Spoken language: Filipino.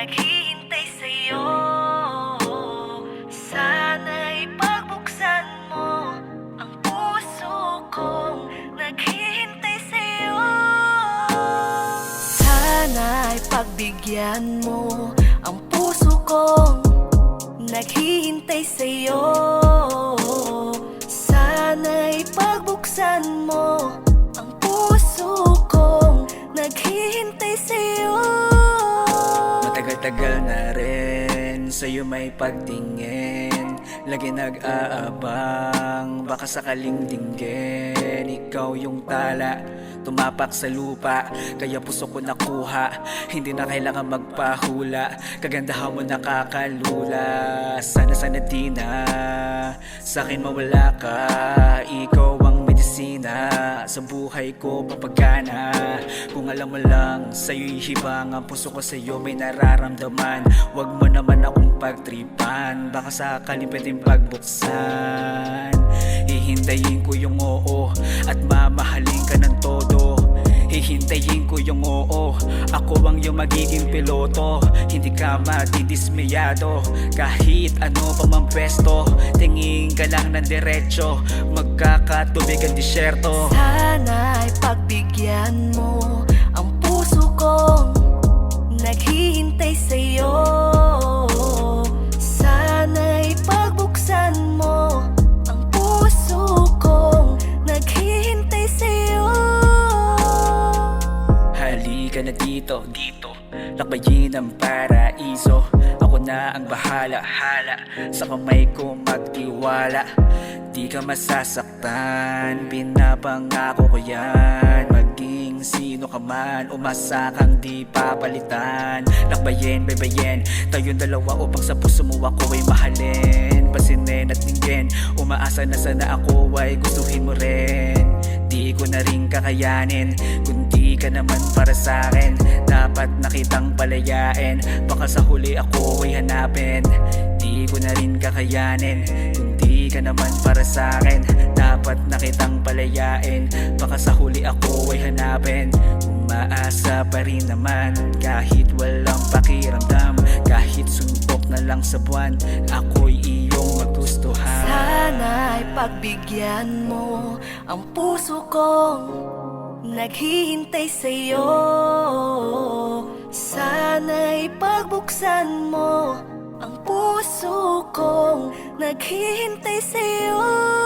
naghihintay sa'yo. Sana'y pagbuksan mo Ang puso kong naghihintay sa'yo. Sana'y pagbigyan mo Ang puso kong naghihintay sa'yo Matagal-tagal na rin Sa'yo may pagtingin. Lagi nag-aabang Baka sakaling dinggin. Ikaw yung tala Tumapak sa lupa Kaya puso ko nakuha. Hindi na kailangan magpahula Kagandahan mo nakakalula. Sana sana di na Sa akin mawala ka. Ikaw Sa buhay ko papagana. Kung alam mo lang Sa'yo'y hibang Ang puso ko sa'yo may nararamdaman. Huwag mo naman akong pagtripan Baka sakaling pwedeng pagbuksan. Hihintayin ko yung oo At mamahalin ka ng todo. Hihintayin ko yung oo. Ako ang yung magiging piloto. Hindi ka matidismayado Kahit ano pa mang pwesto Tingin ka lang ng diretsyo Magkakatubig ang disyerto. Sana'y pagbigyan mo Halika na dito, dito. Lakbayin ang paraiso. Ako na ang bahala, hala. Sa kamay ko magtiwala. Di ka masasaktan. Pinapangako ko yan. Maging sino ka man. Umasa kang di papalitan. Lakbayin, baybayin. Tayong dalawa upang sa puso mo ako ay mahalin. Pasinin at ninggin Umaasa na sana ako ay gustuhin mo rin Di ko na rin kakayanin. Kundi ka naman para sa akin Dapat nakitang palayain. Baka sa huli ako ay hanapin. Di ko na rin kakayanin. Kundi ka naman para sa akin Dapat nakitang palayain. Baka sa huli ako ay hanapin. Umaasa pa rin naman Kahit walang na lang sa buwan Ako'y iyong magustuhan. Sana'y pagbigyan mo Ang puso kong naghihintay sa'yo. Sana'y pagbuksan mo Ang puso kong naghihintay sa'yo